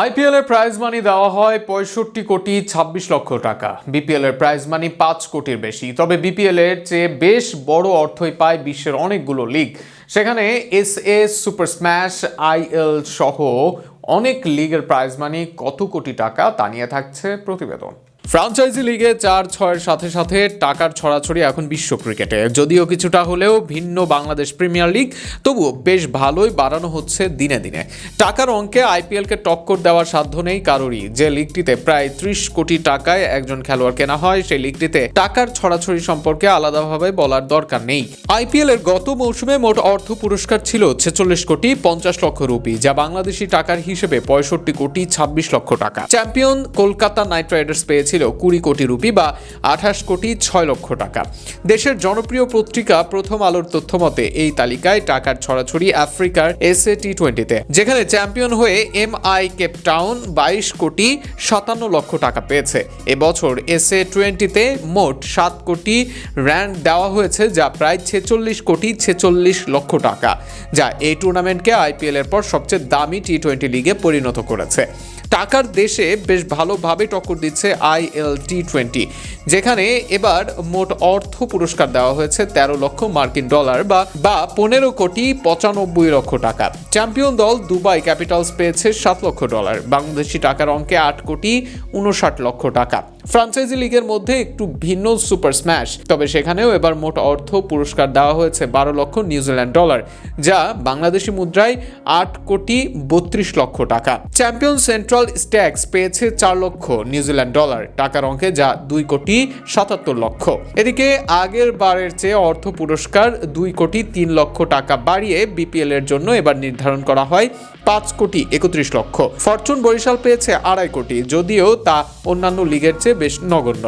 IPL এর prize money দেওয়া হয় পঁয়ষট্টি কোটি ছাব্বিশ লক্ষ টাকা। বিপিএল এর প্রাইজ মানি পাঁচ কোটির বেশি। তবে বিপিএল এর চেয়ে বেশ বড় অর্থই পায় বিশ্বের অনেকগুলো লিগ সেখানে S S super smash IL সহ অনেক লিগের প্রাইজ মানি কত কোটি টাকা তা নিয়ে থাকছে প্রতিবেদন। ফ্রাঞ্চাইজি লিগে চার ছয়ের সাথে সাথে টাকার ছড়াছড়ি এখন বিশ্ব ক্রিকেটে। যদিও কিছুটা হলেও ভিন্ন বাংলাদেশ প্রিমিয়ার লিগ, তবুও বেশ ভালোই বাড়ানো হচ্ছে দিনে দিনে। টাকার অঙ্কে আইপিএলকে টক্কর দেওয়ার সাধ্য নেই কারোরই। যে লিগটিতে প্রায় ত্রিশ কোটি টাকায় একজন খেলোয়াড় কেনা হয়, সেই লিগটিতে টাকার ছড়াছড়ি সম্পর্কে আলাদাভাবে বলার দরকার নেই। আইপিএল এর গত মৌসুমে মোট অর্থ পুরস্কার ছিল ছেচল্লিশ কোটি পঞ্চাশ লক্ষ রুপি, যা বাংলাদেশি টাকার হিসেবে পঁয়ষট্টি কোটি ছাব্বিশ লক্ষ টাকা। চ্যাম্পিয়ন কলকাতা নাইট রাইডার্স পেয়েছিল কুড়ি কোটি রুপি বা আঠাশ কোটি ছয় লক্ষ টাকা। দেশের জনপ্রিয় পত্রিকা প্রথম আলোর তথ্য মতে, এই তালিকায় টাকার ছড়াছড়ি আফ্রিকার এস এ টি টোয়েন্টিতে যেখানে চ্যাম্পিয়ন হয়ে এম আই কেপটাউন বাইশ কোটি সাতান্ন লক্ষ টাকা পেয়েছে। এবছর এস এ টোয়েন্টিতে মোট সাত কোটি র্যাঙ্ক দেওয়া হয়েছে, যা প্রায় ছেচল্লিশ কোটি ছেচল্লিশ লক্ষ টাকা, যা এই টুর্নামেন্টকে আইপিএল এর পর সবচেয়ে দামি টি টোয়েন্টি লিগে পরিণত করেছে। টাকার দেশে বেশ ভালোভাবে টক্কর দিচ্ছে আইএল টি টোয়েন্টি, যেখানে এবার মোট অর্থ পুরস্কার দেওয়া হয়েছে তেরো লক্ষ মার্কিন ডলার বা বা পনেরো কোটি পঁচানব্বই লক্ষ টাকা। চ্যাম্পিয়ন দল দুবাই ক্যাপিটালস পেয়েছে সাত লক্ষ ডলার, বাংলাদেশি টাকার অঙ্কে আট কোটি উনষাট লক্ষ টাকা। ফ্রাঞ্চাইজি লিগের মধ্যে একটু ভিন্ন সুপার স্ম্যাশ, তবে সেখানেও এবার মোট অর্থ পুরস্কার দেওয়া হয়েছে বারো লক্ষ নিউজিল্যান্ড ডলার, যা বাংলাদেশি মুদ্রায় আট কোটি বত্রিশ লক্ষ টাকা। চ্যাম্পিয়ন সেন্ট্রাল স্ট্যাক্স পেয়েছে চার লক্ষ নিউজিল্যান্ড ডলার টাকার অঙ্কে যা দুই কোটি সাতাত্তর লক্ষ। এদিকে আগের বারের চেয়ে অর্থ পুরস্কার দুই কোটি তিন লক্ষ টাকা বাড়িয়ে বিপিএল এর জন্য এবার নির্ধারণ করা হয় পাঁচ কোটি একত্রিশ লক্ষ। ফরচুন বরিশাল পেয়েছে আড়াই কোটি, যদিও তা অন্যান্য লিগের চেয়ে বেশ নগণ্য।